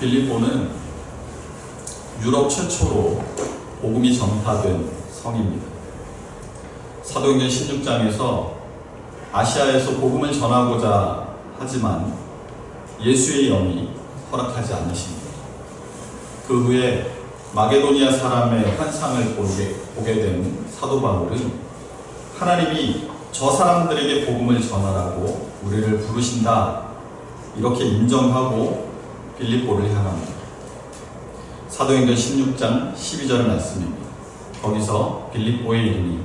빌립보는 유럽 최초로 복음이 전파된 성입니다. 사도행전 16장에서 아시아에서 복음을 전하고자 하지만 예수의 영이 허락하지 않으십니다. 그 후에 마게도니아 사람의 환상을 보게, 보게 된 사도 바울은 하나님이 저 사람들에게 복음을 전하라고 우리를 부르신다 이렇게 인정하고 빌립보를 향합니다. 사도행전 16장 12절 말씀입니다. 거기서 빌립보의 이름이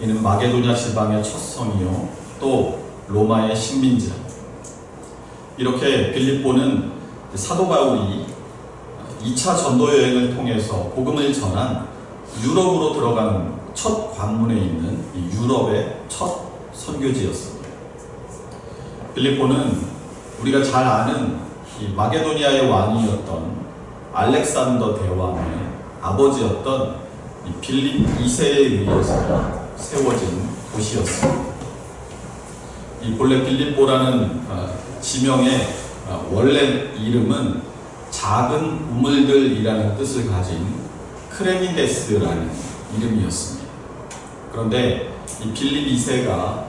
이는 마게도냐 지방의 첫 성이요 또 로마의 식민지라. 이렇게 빌립보는 사도 바울이 2차 전도 여행을 통해서 복음을 전한 유럽으로 들어가는 첫 관문에 있는 이 유럽의 첫 선교지였습니다. 빌립보는 우리가 잘 아는 이 마게도니아의 왕이었던 알렉산더 대왕의 아버지였던 이 빌립 2세에 의해서 세워진 도시였습니다. 이 본래 빌립보라는 어, 지명의 어, 원래 이름은 작은 우물들이라는 뜻을 가진 크레미데스라는 이름이었습니다. 그런데 이 빌립 2세가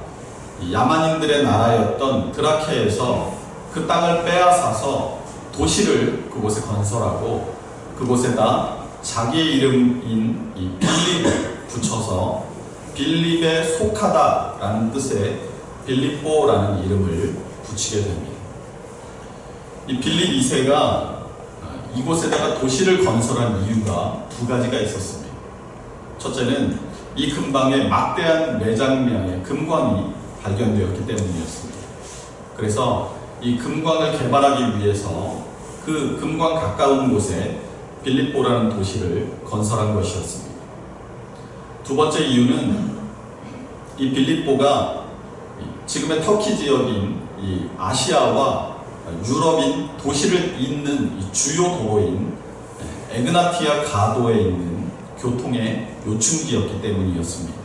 이 야만인들의 나라였던 드라케에서 그 땅을 빼앗아서 도시를 그곳에 건설하고 그곳에다 자기의 이름인 이 빌립을 붙여서 빌립에 속하다라는 뜻의 빌립보라는 이름을 붙이게 됩니다. 이 빌립 2세가 이곳에다가 도시를 건설한 이유가 두 가지가 있었습니다. 첫째는 이 근방에 막대한 매장량의 금광이 발견되었기 때문이었습니다. 그래서 이 금광을 개발하기 위해서 그 금광 가까운 곳에 빌립보라는 도시를 건설한 것이었습니다. 두 번째 이유는 이 빌립보가 지금의 터키 지역인 이 아시아와 유럽인 도시를 잇는 이 주요 도로인 에그나티아 가도에 있는 교통의 요충지였기 때문이었습니다.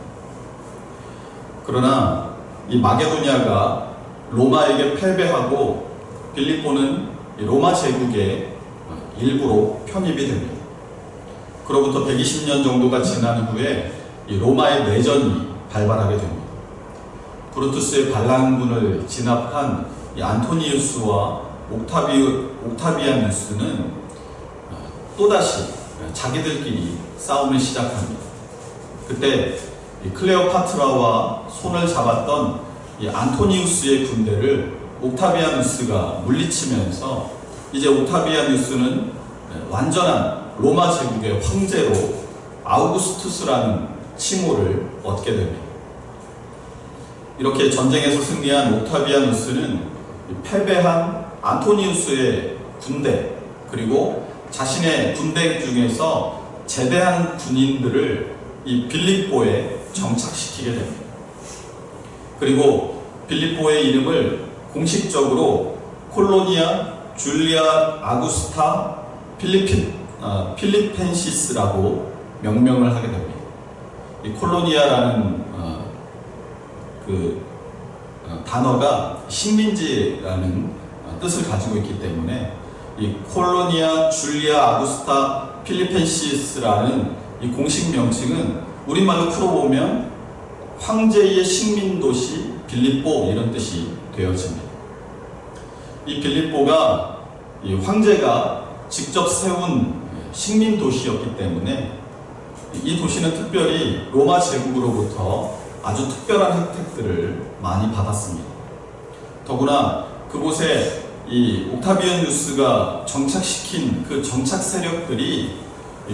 그러나 이 마게도니아가 로마에게 패배하고 빌립보는 로마 제국의 일부로 편입이 됩니다. 그로부터 120년 정도가 지난 후에 이 로마의 내전이 발발하게 됩니다. 브루투스의 반란군을 진압한 이 안토니우스와 옥타비, 옥타비아누스는 또다시 자기들끼리 싸움을 시작합니다. 그때 클레오파트라와 손을 잡았던 이 안토니우스의 군대를 옥타비아누스가 물리치면서 이제 옥타비아누스는 완전한 로마 제국의 황제로 아우구스투스라는 칭호를 얻게 됩니다. 이렇게 전쟁에서 승리한 옥타비아누스는 패배한 안토니우스의 군대 그리고 자신의 군대 중에서 제대한 군인들을 이 빌립보에 정착시키게 됩니다. 그리고 빌립보의 이름을 공식적으로 콜로니아 줄리아 아구스타 필리핀 어, 필리펜시스라고 명명을 하게 됩니다. 이 콜로니아라는 어, 그 어, 단어가 식민지라는 어, 뜻을 가지고 있기 때문에 이 콜로니아 줄리아 아구스타 필리펜시스라는 이 공식 명칭은 우리말로 풀어보면 황제의 식민 도시 빌립보 이런 뜻이 되어집니다. 이 빌립보가 이 황제가 직접 세운 식민 도시였기 때문에 이 도시는 특별히 로마 제국으로부터 아주 특별한 혜택들을 많이 받았습니다. 더구나 그곳에 이 옥타비아누스가 정착시킨 그 정착 세력들이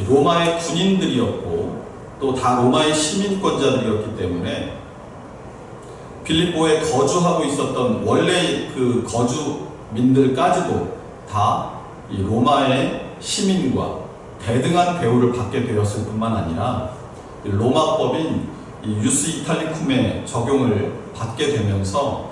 로마의 군인들이었고 또 다 로마의 시민권자들이었기 때문에 빌립보에 거주하고 있었던 원래 그 거주민들까지도 다 이 로마의 시민과 대등한 대우를 받게 되었을 뿐만 아니라 로마법인 이 유스 이탈리쿰의 적용을 받게 되면서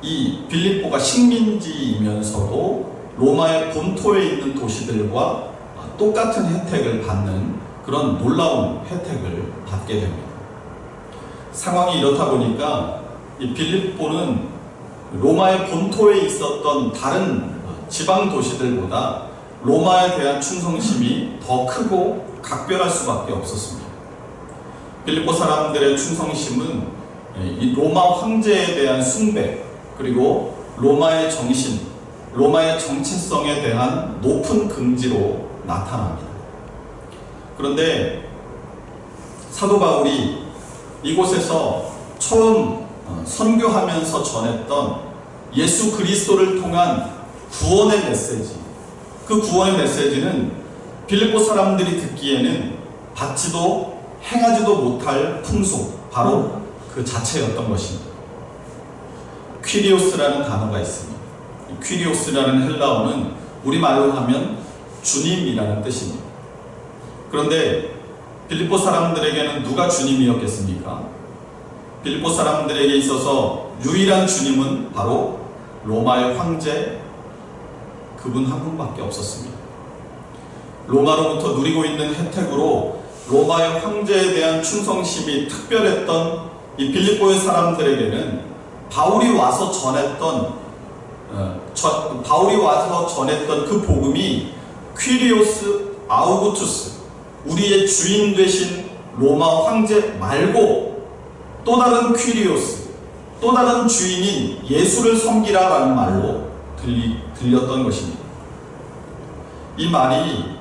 이 빌립보가 식민지이면서도 로마의 본토에 있는 도시들과 똑같은 혜택을 받는 그런 놀라운 혜택을 받게 됩니다. 상황이 이렇다 보니까 이 빌립보는 로마의 본토에 있었던 다른 지방 도시들보다 로마에 대한 충성심이 더 크고 각별할 수밖에 없었습니다. 빌립보 사람들의 충성심은 예, 이 로마 황제에 대한 숭배 그리고 로마의 정신, 로마의 정체성에 대한 높은 긍지로 나타납니다. 그런데 사도 바울이 이곳에서 처음 어, 선교하면서 전했던 예수 그리스도를 통한 구원의 메시지, 그 구원의 메시지는 빌립보 사람들이 듣기에는 받지도 행하지도 못할 풍속, 바로 그 자체였던 것입니다. 퀴리오스라는 단어가 있습니다. 이 퀴리오스라는 헬라어는 우리말로 하면 주님이라는 뜻입니다. 그런데 빌립보 사람들에게는 누가 주님이었겠습니까? 빌립보 사람들에게 있어서 유일한 주님은 바로 로마의 황제 그분 한 분밖에 없었습니다. 로마로부터 누리고 있는 혜택으로 로마의 황제에 대한 충성심이 특별했던 이 빌립보의 사람들에게는 바울이 와서 전했던 어, 저, 바울이 와서 전했던 그 복음이 퀴리오스 아우구투스 우리의 주인 되신 로마 황제 말고 또 다른 퀴리오스 또 다른 주인인 예수를 섬기라라는 말로 들리, 들렸던 것입니다. 이 말이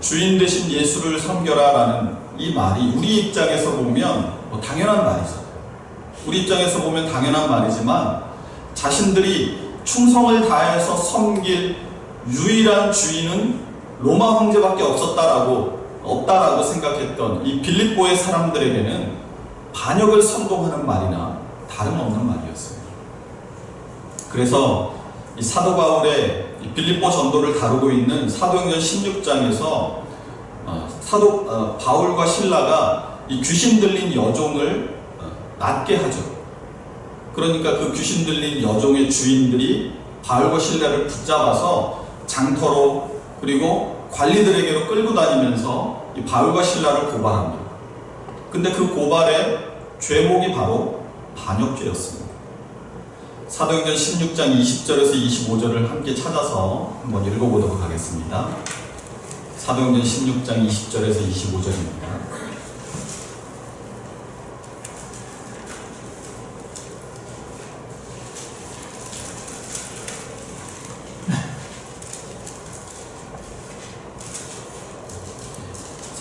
주인 되신 예수를 섬겨라라는 이 말이 우리 입장에서 보면 뭐 당연한 말이죠. 우리 입장에서 보면 당연한 말이지만 자신들이 충성을 다해서 섬길 유일한 주인은 로마 황제밖에 없었다라고 없다라고 생각했던 이 빌립보의 사람들에게는 반역을 선동하는 말이나 다름없는 말이었습니다. 그래서 이 사도 바울의 이 빌립보 전도를 다루고 있는 사도행전 16장에서 어, 사도 어, 바울과 신라가 이 귀신 들린 여종을 어, 낫게 하죠. 그러니까 그 귀신 들린 여종의 주인들이 바울과 신라를 붙잡아서 장터로 그리고 관리들에게로 끌고 다니면서 이 바울과 신라를 고발합니다. 근데 그 고발의 죄목이 바로 반역죄였습니다. 사도행전 16장 20절에서 25절을 함께 찾아서 한번 읽어보도록 하겠습니다. 사도행전 16장 20절에서 25절입니다.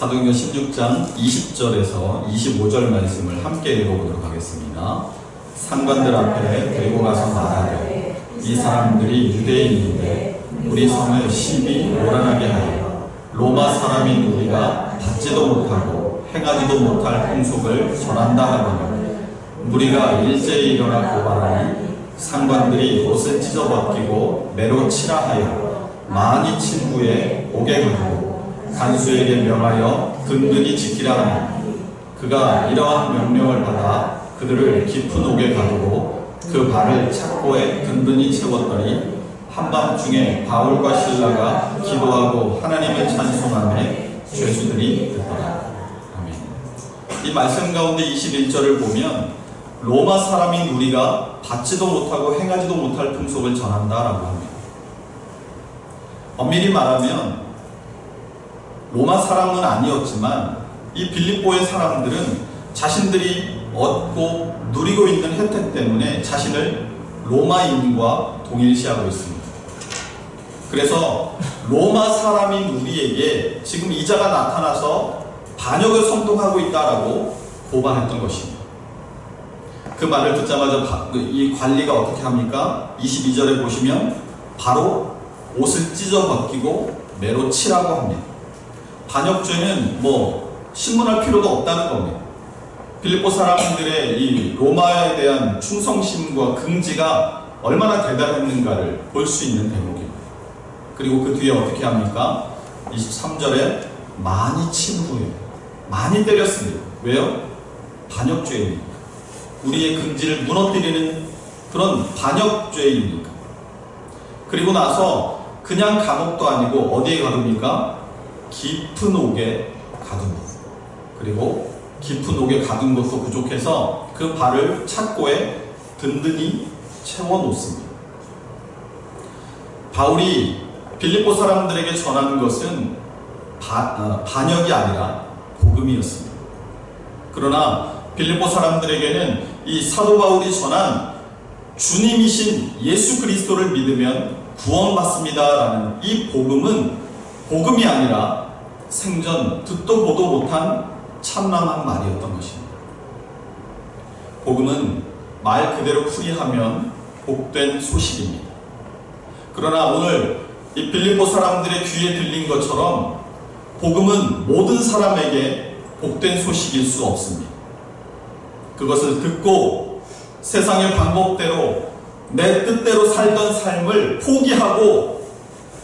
사도행전 16장 20절에서 25절 말씀을 함께 읽어보도록 하겠습니다. 상관들 앞에 데리고 가서 말하되 이 사람들이 유대인인데 우리 성을 심히 오란하게 하여 로마 사람인 우리가 받지도 못하고 행하지도 못할 풍속을 전한다 하거늘 우리가 일제히 일어나 고발하니 상관들이 옷을 찢어 벗기고 매로 치라 하여 많이 친 후에 옥에 가고 간수에게 명하여 든든히 지키라 그가 이러한 명령을 받아 그들을 깊은 옥에 가두고 그 발을 착고에 든든히 채웠더니 한밤중에 바울과 신라가 기도하고 하나님을 찬송하며 죄수들이 듣더라. 아멘. 이 말씀 가운데 21절을 보면 로마 사람인 우리가 받지도 못하고 행하지도 못할 풍속을 전한다라고 합니다. 엄밀히 말하면 로마 사람은 아니었지만 이 빌립보의 사람들은 자신들이 얻고 누리고 있는 혜택 때문에 자신을 로마인과 동일시하고 있습니다. 그래서 로마 사람인 우리에게 지금 이자가 나타나서 반역을 선동하고 있다라고 고발했던 것입니다. 그 말을 듣자마자 이 관리가 어떻게 합니까? 22절에 보시면 바로 옷을 찢어 벗기고 매로 치라고 합니다. 반역죄는 뭐 신문할 필요도 없다는 겁니다. 빌립보 사람들의 이 로마에 대한 충성심과 긍지가 얼마나 대단했는가를 볼 수 있는 대목입니다. 그리고 그 뒤에 어떻게 합니까? 23절에 많이 친 후에 많이 때렸습니다. 왜요? 반역죄입니다. 우리의 긍지를 무너뜨리는 그런 반역죄입니까? 그리고 나서 그냥 감옥도 아니고 어디에 가둡니까? 깊은 옥에 가둡니다. 그리고 깊은 옥에 가둔 것도 부족해서 그 발을 착고에 든든히 채워 놓습니다. 바울이 빌립보 사람들에게 전하는 것은 바, 어, 반역이 아니라 복음이었습니다. 그러나 빌립보 사람들에게는 이 사도 바울이 전한 주님이신 예수 그리스도를 믿으면 구원받습니다라는 이 복음은 복음이 아니라 생전 듣도 보도 못한 참남한 말이었던 것입니다. 복음은 말 그대로 풀이하면 복된 소식입니다. 그러나 오늘 이 빌립보 사람들의 귀에 들린 것처럼 복음은 모든 사람에게 복된 소식일 수 없습니다. 그것을 듣고 세상의 방법대로 내 뜻대로 살던 삶을 포기하고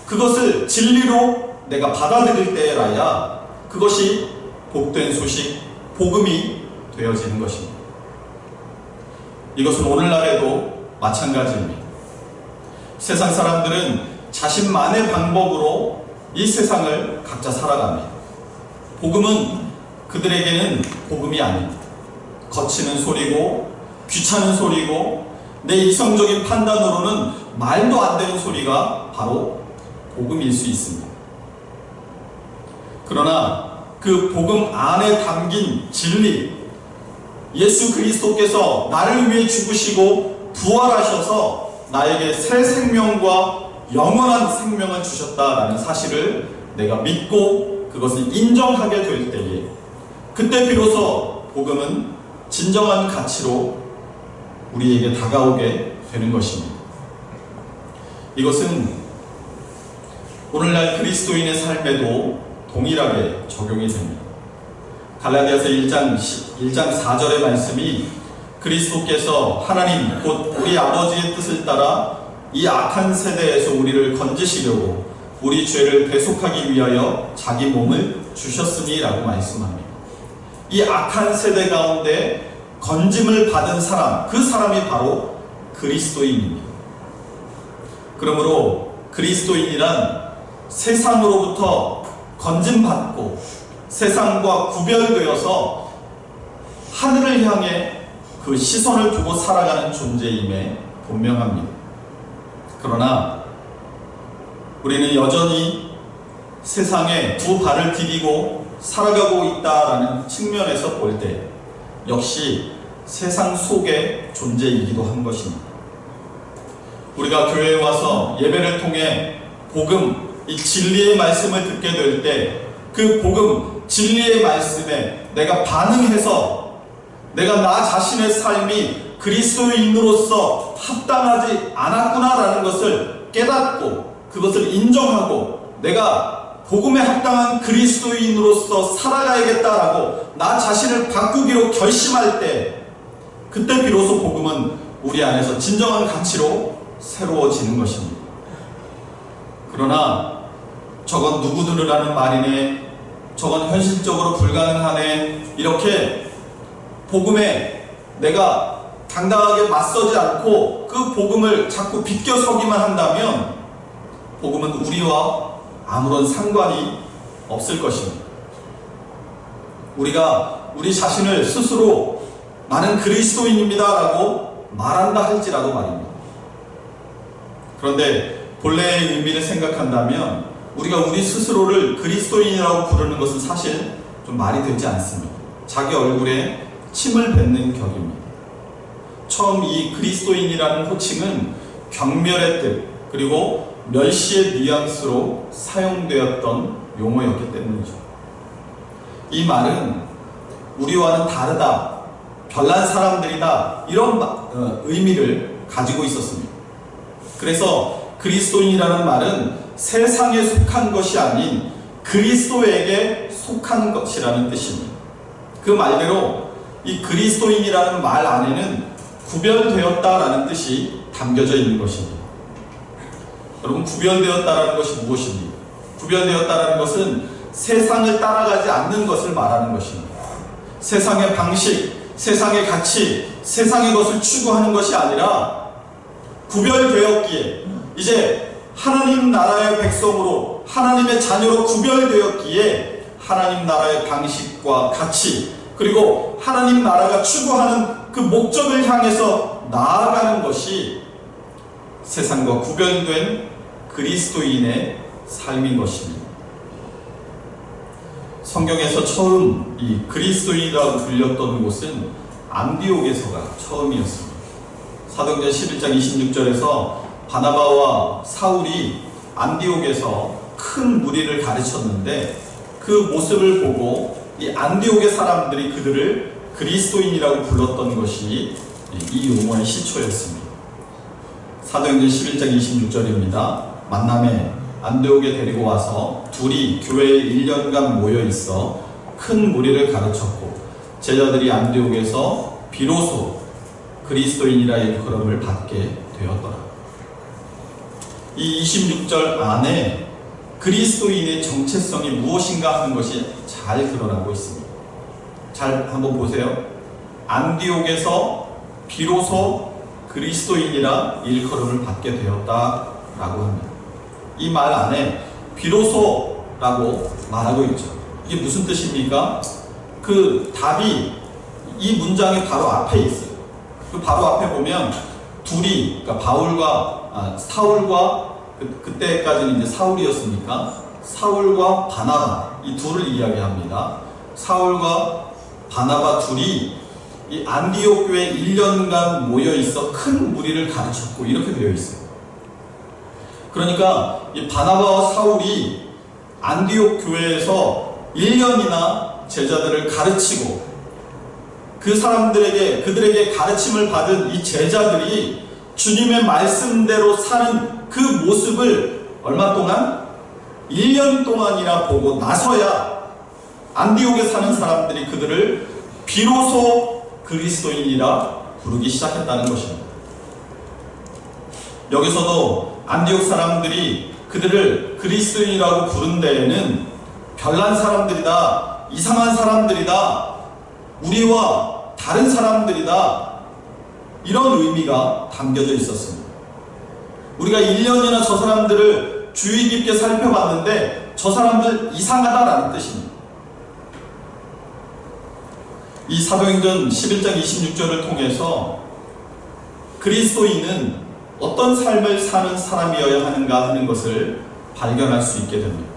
그것을 진리로 내가 받아들일 때라야 그것이 복된 소식, 복음이 되어지는 것입니다. 이것은 오늘날에도 마찬가지입니다. 세상 사람들은 자신만의 방법으로 이 세상을 각자 살아갑니다. 복음은 그들에게는 복음이 아닙니다. 거치는 소리고 귀찮은 소리고 내 이성적인 판단으로는 말도 안 되는 소리가 바로 복음일 수 있습니다. 그러나 그 복음 안에 담긴 진리, 예수 그리스도께서 나를 위해 죽으시고 부활하셔서 나에게 새 생명과 영원한 생명을 주셨다라는 사실을 내가 믿고 그것을 인정하게 될 때에 그때 비로소 복음은 진정한 가치로 우리에게 다가오게 되는 것입니다. 이것은 오늘날 그리스도인의 삶에도 동일하게 적용이 됩니다. 갈라디아서 1장 1장 4절의 말씀이 그리스도께서 하나님 곧 우리 아버지의 뜻을 따라 이 악한 세대에서 우리를 건지시려고 우리 죄를 대속하기 위하여 자기 몸을 주셨으니라고 말씀합니다. 이 악한 세대 가운데 건짐을 받은 사람, 그 사람이 바로 그리스도인입니다. 그러므로 그리스도인이란 세상으로부터 건짐받고 세상과 구별되어서 하늘을 향해 그 시선을 두고 살아가는 존재임에 분명합니다. 그러나 우리는 여전히 세상에 두 발을 디디고 살아가고 있다라는 측면에서 볼 때 역시 세상 속의 존재이기도 한 것입니다. 우리가 교회에 와서 예배를 통해 복음, 이 진리의 말씀을 듣게 될 때 그 복음, 진리의 말씀에 내가 반응해서 내가 나 자신의 삶이 그리스도인으로서 합당하지 않았구나라는 것을 깨닫고 그것을 인정하고 내가 복음에 합당한 그리스도인으로서 살아가야겠다라고 나 자신을 바꾸기로 결심할 때 그때 비로소 복음은 우리 안에서 진정한 가치로 새로워지는 것입니다. 그러나 저건 누구들을 하는 말이네, 저건 현실적으로 불가능하네, 이렇게 복음에 내가 당당하게 맞서지 않고 그 복음을 자꾸 비껴서기만 한다면 복음은 우리와 아무런 상관이 없을 것입니다. 우리가 우리 자신을 스스로 나는 그리스도인입니다라고 말한다 할지라도 말입니다. 그런데 본래의 의미를 생각한다면 우리가 우리 스스로를 그리스도인이라고 부르는 것은 사실 좀 말이 되지 않습니다. 자기 얼굴에 침을 뱉는 격입니다. 처음 이 그리스도인이라는 호칭은 경멸의 뜻 그리고 멸시의 뉘앙스로 사용되었던 용어였기 때문이죠. 이 말은 우리와는 다르다, 별난 사람들이다 이런 어, 의미를 가지고 있었습니다. 그래서 그리스도인이라는 말은 세상에 속한 것이 아닌 그리스도에게 속한 것이라는 뜻입니다. 그 말대로 이 그리스도인이라는 말 안에는 구별되었다라는 뜻이 담겨져 있는 것입니다. 여러분 구별되었다라는 것이 무엇입니까? 구별되었다라는 것은 세상을 따라가지 않는 것을 말하는 것입니다. 세상의 방식, 세상의 가치, 세상의 것을 추구하는 것이 아니라 구별되었기에 이제 하나님 나라의 백성으로 하나님의 자녀로 구별되었기에 하나님 나라의 방식과 가치 그리고 하나님 나라가 추구하는 그 목적을 향해서 나아가는 것이 세상과 구별된 그리스도인의 삶인 것입니다. 성경에서 처음 이 그리스도인이라고 불렸던 곳은 안디옥에서가 처음이었습니다. 사도행전 11장 26절에서 바나바와 사울이 안디옥에서 큰 무리를 가르쳤는데 그 모습을 보고 이 안디옥의 사람들이 그들을 그리스도인이라고 불렀던 것이 이 용어의 시초였습니다. 사도행전 11장 26절입니다. 만남에 안디옥에 데리고 와서 둘이 교회에 1년간 모여 있어 큰 무리를 가르쳤고 제자들이 안디옥에서 비로소 그리스도인이라 일컬음을 받게 되었더라. 이 26절 안에 그리스도인의 정체성이 무엇인가 하는 것이 잘 드러나고 있습니다. 잘 한번 보세요. 안디옥에서 비로소 그리스도인이라 일컬음을 받게 되었다라고 합니다. 이 말 안에 비로소라고 말하고 있죠. 이게 무슨 뜻입니까? 그 답이 이 문장의 바로 앞에 있어요. 그 바로 앞에 보면 둘이 그러니까 바울과 아, 사울과 그, 그때까지는 이제 사울이었으니까 사울과 바나바 이 둘을 이야기합니다. 사울과 바나바 둘이 이 안디옥 교회 1년간 모여 있어 큰 무리를 가르쳤고 이렇게 되어 있어요. 그러니까 이 바나바와 사울이 안디옥 교회에서 1년이나 제자들을 가르치고 그 사람들에게 그들에게 가르침을 받은 이 제자들이 주님의 말씀대로 사는 그 모습을 얼마 동안 1년 동안이나 보고 나서야 안디옥에 사는 사람들이 그들을 비로소 그리스도인이라 부르기 시작했다는 것입니다. 여기서도 안디옥 사람들이 그들을 그리스도인이라고 부른 데에는 별난 사람들이다, 이상한 사람들이다, 우리와 다른 사람들이다, 이런 의미가 담겨져 있었습니다. 우리가 1년이나 저 사람들을 주의 깊게 살펴봤는데 저 사람들 이상하다라는 뜻입니다. 이 사도행전 11장 26절을 통해서 그리스도인은 어떤 삶을 사는 사람이어야 하는가 하는 것을 발견할 수 있게 됩니다.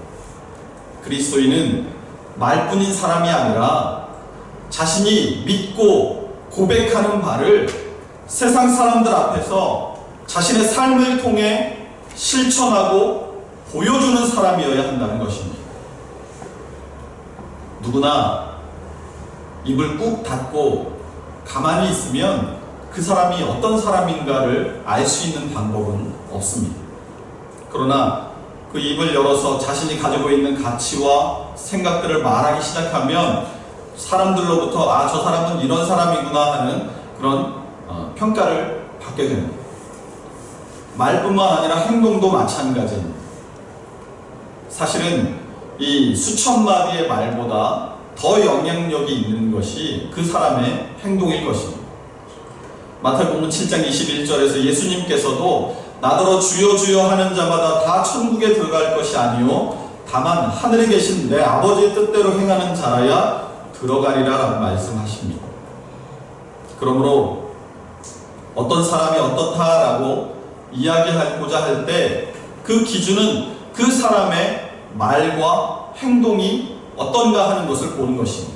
그리스도인은 말뿐인 사람이 아니라 자신이 믿고 고백하는 바를 세상 사람들 앞에서 자신의 삶을 통해 실천하고 보여주는 사람이어야 한다는 것입니다. 누구나 입을 꾹 닫고 가만히 있으면 그 사람이 어떤 사람인가를 알 수 있는 방법은 없습니다. 그러나 그 입을 열어서 자신이 가지고 있는 가치와 생각들을 말하기 시작하면 사람들로부터 아, 저 사람은 이런 사람이구나 하는 그런 어, 평가를 받게 됩니다. 말뿐만 아니라 행동도 마찬가지입니다. 사실은 이 수천 마디의 말보다 더 영향력이 있는 것이 그 사람의 행동일 것입니다. 마태복음 7장 21절에서 예수님께서도 나더러 주여 주여 하는 자마다 다 천국에 들어갈 것이 아니요 다만 하늘에 계신 내 아버지의 뜻대로 행하는 자라야 들어가리라 라고 말씀하십니다. 그러므로 어떤 사람이 어떻다라고 이야기하고자 할 때 그 기준은 그 사람의 말과 행동이 어떤가 하는 것을 보는 것입니다.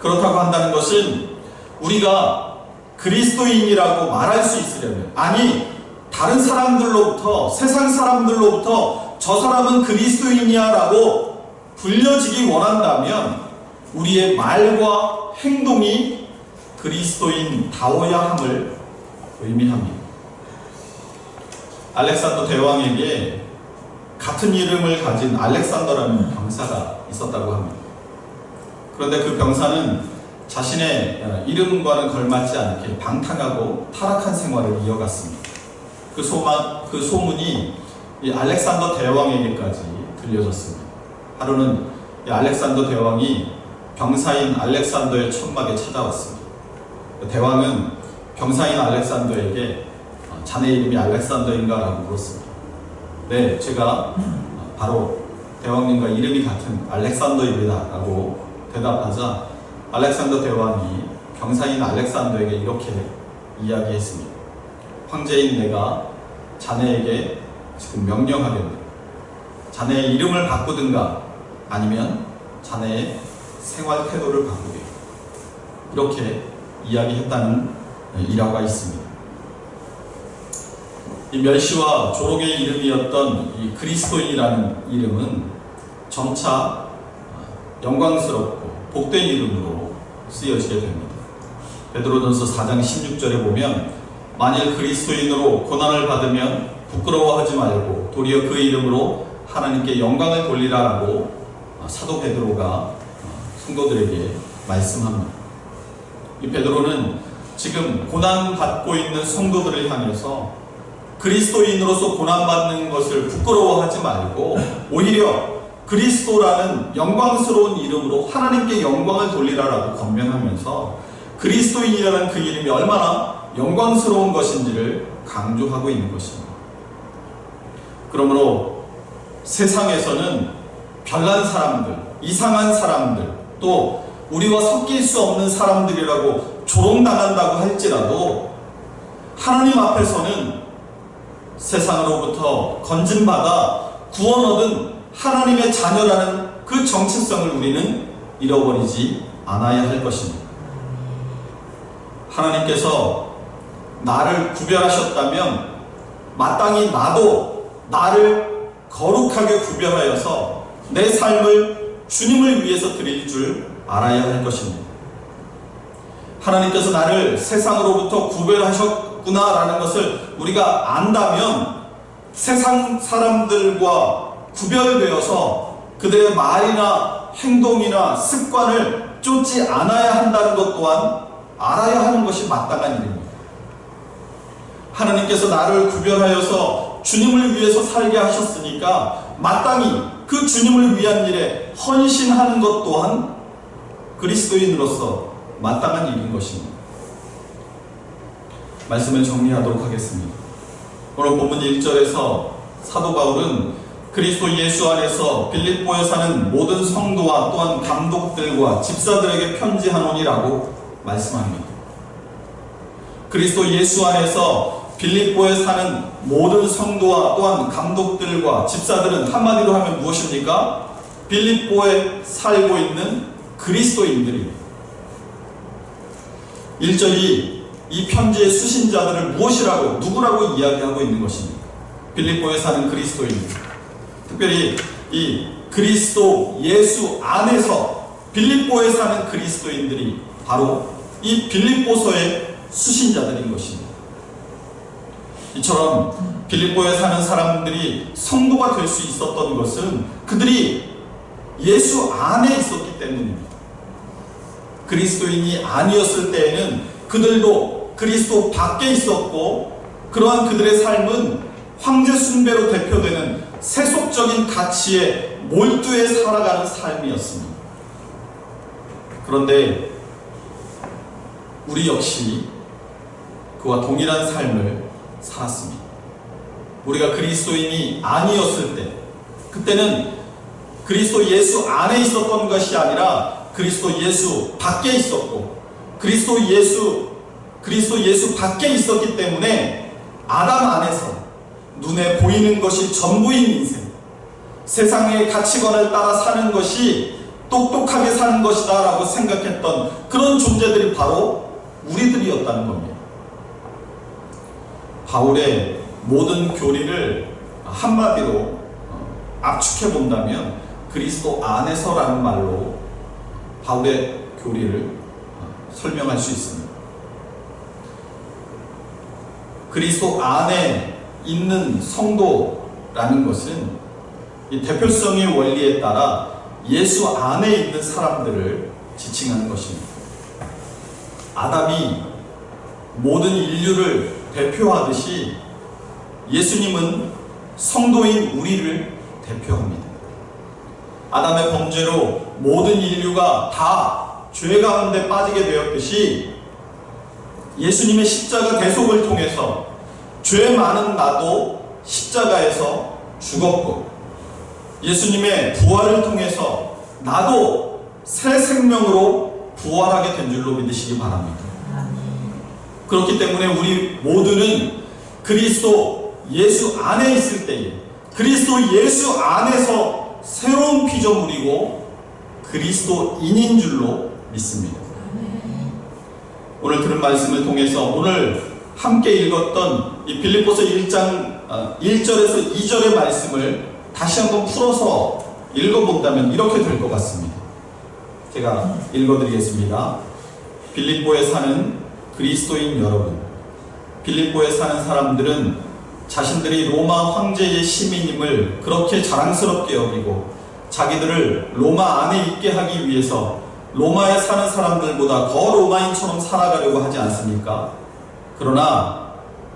그렇다고 한다는 것은 우리가 그리스도인이라고 말할 수 있으려면 아니 다른 사람들로부터 세상 사람들로부터 저 사람은 그리스도인이야라고 불려지기 원한다면 우리의 말과 행동이 그리스도인 다워야 함을 의미합니다. 알렉산더 대왕에게 같은 이름을 가진 알렉산더라는 병사가 있었다고 합니다. 그런데 그 병사는 자신의 어, 이름과는 걸맞지 않게 방탕하고 타락한 생활을 이어갔습니다. 그 소만 그 소문이 이 알렉산더 대왕에게까지 들려졌습니다. 하루는 이 알렉산더 대왕이 병사인 알렉산더의 천막에 찾아왔습니다. 그 대왕은 병사인 알렉산더에게 어, 자네 이름이 알렉산더인가 라고 물었습니다. 네, 제가 바로 대왕님과 이름이 같은 알렉산더입니다 라고 대답하자 알렉산더 대왕이 병사인 알렉산더에게 이렇게 이야기했습니다. 황제인 내가 자네에게 지금 명령하겠네. 자네의 이름을 바꾸든가 아니면 자네의 생활 태도를 바꾸게. 이렇게 이야기했다는 일화가 있습니다. 이 멸시와 조롱의 이름이었던 이 그리스도인이라는 이름은 점차 영광스럽고 복된 이름으로 쓰여지게 됩니다. 베드로전서 4장 16절에 보면 만일 그리스도인으로 고난을 받으면 부끄러워하지 말고 도리어 그 이름으로 하나님께 영광을 돌리라라고 사도 베드로가 성도들에게 말씀합니다. 이 베드로는 지금 고난 받고 있는 성도들을 향해서 그리스도인으로서 고난받는 것을 부끄러워하지 말고 오히려 그리스도라는 영광스러운 이름으로 하나님께 영광을 돌리라라고 건면하면서 그리스도인이라는 그 이름이 얼마나 영광스러운 것인지를 강조하고 있는 것입니다. 그러므로 세상에서는 별난 사람들, 이상한 사람들, 또 우리와 섞일 수 없는 사람들이라고 조롱당한다고 할지라도 하나님 앞에서는 세상으로부터 건진받아 구원 얻은 하나님의 자녀라는 그 정체성을 우리는 잃어버리지 않아야 할 것입니다. 하나님께서 나를 구별하셨다면 마땅히 나도 나를 거룩하게 구별하여서 내 삶을 주님을 위해서 드릴 줄 알아야 할 것입니다. 하나님께서 나를 세상으로부터 구별하셨구나라는 것을 우리가 안다면 세상 사람들과 구별되어서 그들의 말이나 행동이나 습관을 쫓지 않아야 한다는 것 또한 알아야 하는 것이 마땅한 일입니다. 하나님께서 나를 구별하여서 주님을 위해서 살게 하셨으니까 마땅히 그 주님을 위한 일에 헌신하는 것 또한 그리스도인으로서 마땅한 일인 것입니다. 말씀을 정리하도록 하겠습니다. 오늘 본문 1절에서 사도 바울은 그리스도 예수 안에서 빌립보에 사는 모든 성도와 또한 감독들과 집사들에게 편지하노니라고 말씀합니다. 그리스도 예수 안에서 빌립보에 사는 모든 성도와 또한 감독들과 집사들은 한마디로 하면 무엇입니까? 빌립보에 살고 있는 그리스도인들입니다. 1절이 이 편지의 수신자들을 무엇이라고 누구라고 이야기하고 있는 것입니까? 빌립보에 사는 그리스도인 특별히 이 그리스도 예수 안에서 빌립보에 사는 그리스도인들이 바로 이 빌립보서의 수신자들인 것입니다. 이처럼 빌립보에 사는 사람들이 성도가 될 수 있었던 것은 그들이 예수 안에 있었기 때문입니다. 그리스도인이 아니었을 때에는 그들도 그리스도 밖에 있었고 그러한 그들의 삶은 황제 숭배로 대표되는 세속적인 가치에 몰두해 살아가는 삶이었습니다. 그런데 우리 역시 그와 동일한 삶을 살았습니다. 우리가 그리스도인이 아니었을 때, 그때는 그리스도 예수 안에 있었던 것이 아니라 그리스도 예수 밖에 있었고, 그리스도 예수, 그리스도 예수 밖에 있었기 때문에 아담 안에서 눈에 보이는 것이 전부인 인생, 세상의 가치관을 따라 사는 것이 똑똑하게 사는 것이다 라고 생각했던 그런 존재들이 바로 우리들이었다는 겁니다. 바울의 모든 교리를 한마디로 압축해 본다면 그리스도 안에서라는 말로 바울의 교리를 설명할 수 있습니다. 그리스도 안에 있는 성도라는 것은 이 대표성의 원리에 따라 예수 안에 있는 사람들을 지칭하는 것입니다. 아담이 모든 인류를 대표하듯이 예수님은 성도인 우리를 대표합니다. 아담의 범죄로 모든 인류가 다 죄 가운데 빠지게 되었듯이 예수님의 십자가 대속을 통해서 죄 많은 나도 십자가에서 죽었고 예수님의 부활을 통해서 나도 새 생명으로 부활하게 된 줄로 믿으시기 바랍니다. 그렇기 때문에 우리 모두는 그리스도 예수 안에 있을 때에 그리스도 예수 안에서 새로운 피조물이고 그리스도인인 줄로 믿습니다. 오늘 들은 말씀을 통해서 오늘 함께 읽었던 이 빌립보서 1장 1절에서 2절의 말씀을 다시 한번 풀어서 읽어본다면 이렇게 될 것 같습니다. 제가 읽어드리겠습니다. 빌립보에 사는 그리스도인 여러분, 빌립보에 사는 사람들은 자신들이 로마 황제의 시민임을 그렇게 자랑스럽게 여기고 자기들을 로마 안에 있게 하기 위해서 로마에 사는 사람들보다 더 로마인처럼 살아가려고 하지 않습니까? 그러나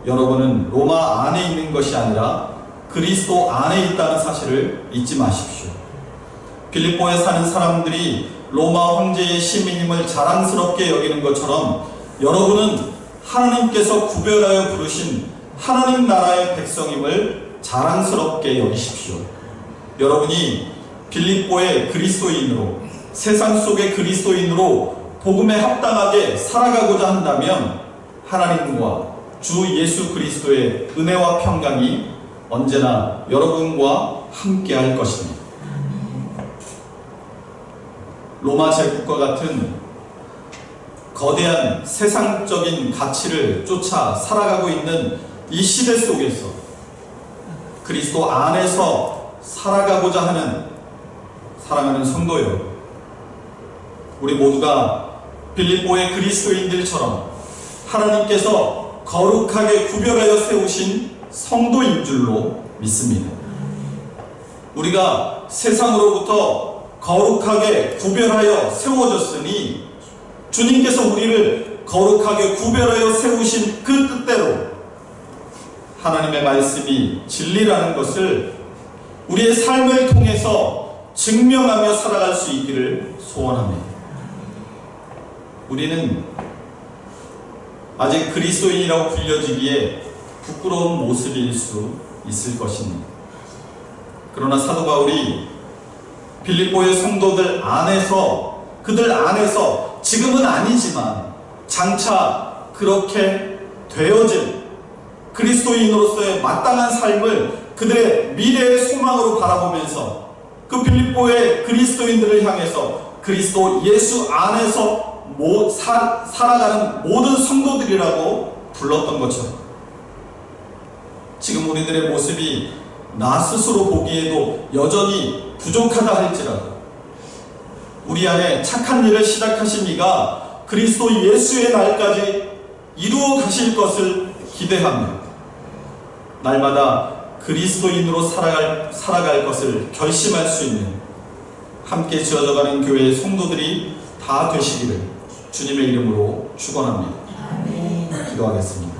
여러분은 로마 안에 있는 것이 아니라 그리스도 안에 있다는 사실을 잊지 마십시오. 빌립보에 사는 사람들이 로마 황제의 시민임을 자랑스럽게 여기는 것처럼 여러분은 하나님께서 구별하여 부르신 하나님 나라의 백성임을 자랑스럽게 여기십시오. 여러분이 빌립보의 그리스도인으로 세상 속의 그리스도인으로 복음에 합당하게 살아가고자 한다면 하나님과 주 예수 그리스도의 은혜와 평강이 언제나 여러분과 함께 할 것입니다. 로마 제국과 같은 거대한 세상적인 가치를 쫓아 살아가고 있는 이 시대 속에서 그리스도 안에서 살아가고자 하는 사랑하는 성도여 우리 모두가 빌립보의 그리스도인들처럼 하나님께서 거룩하게 구별하여 세우신 성도인 줄로 믿습니다. 우리가 세상으로부터 거룩하게 구별하여 세워졌으니 주님께서 우리를 거룩하게 구별하여 세우신 그 뜻대로 하나님의 말씀이 진리라는 것을 우리의 삶을 통해서 증명하며 살아갈 수 있기를 소원합니다. 우리는 아직 그리스도인이라고 불려지기에 부끄러운 모습일 수 있을 것입니다. 그러나 사도 바울이 빌립보의 성도들 안에서 그들 안에서 지금은 아니지만 장차 그렇게 되어질 그리스도인으로서의 마땅한 삶을 그들의 미래의 소망으로 바라보면서 그 빌립보의 그리스도인들을 향해서 그리스도 예수 안에서 모, 사, 살아가는 모든 성도들이라고 불렀던 것처럼 지금 우리들의 모습이 나 스스로 보기에도 여전히 부족하다 할지라도 우리 안에 착한 일을 시작하신 이가 그리스도 예수의 날까지 이루어 가실 것을 기대하며 날마다 그리스도인으로 살아갈, 살아갈 것을 결심할 수 있는 함께 지어져가는 교회의 성도들이 다 되시기를 주님의 이름으로 축원합니다. 기도하겠습니다.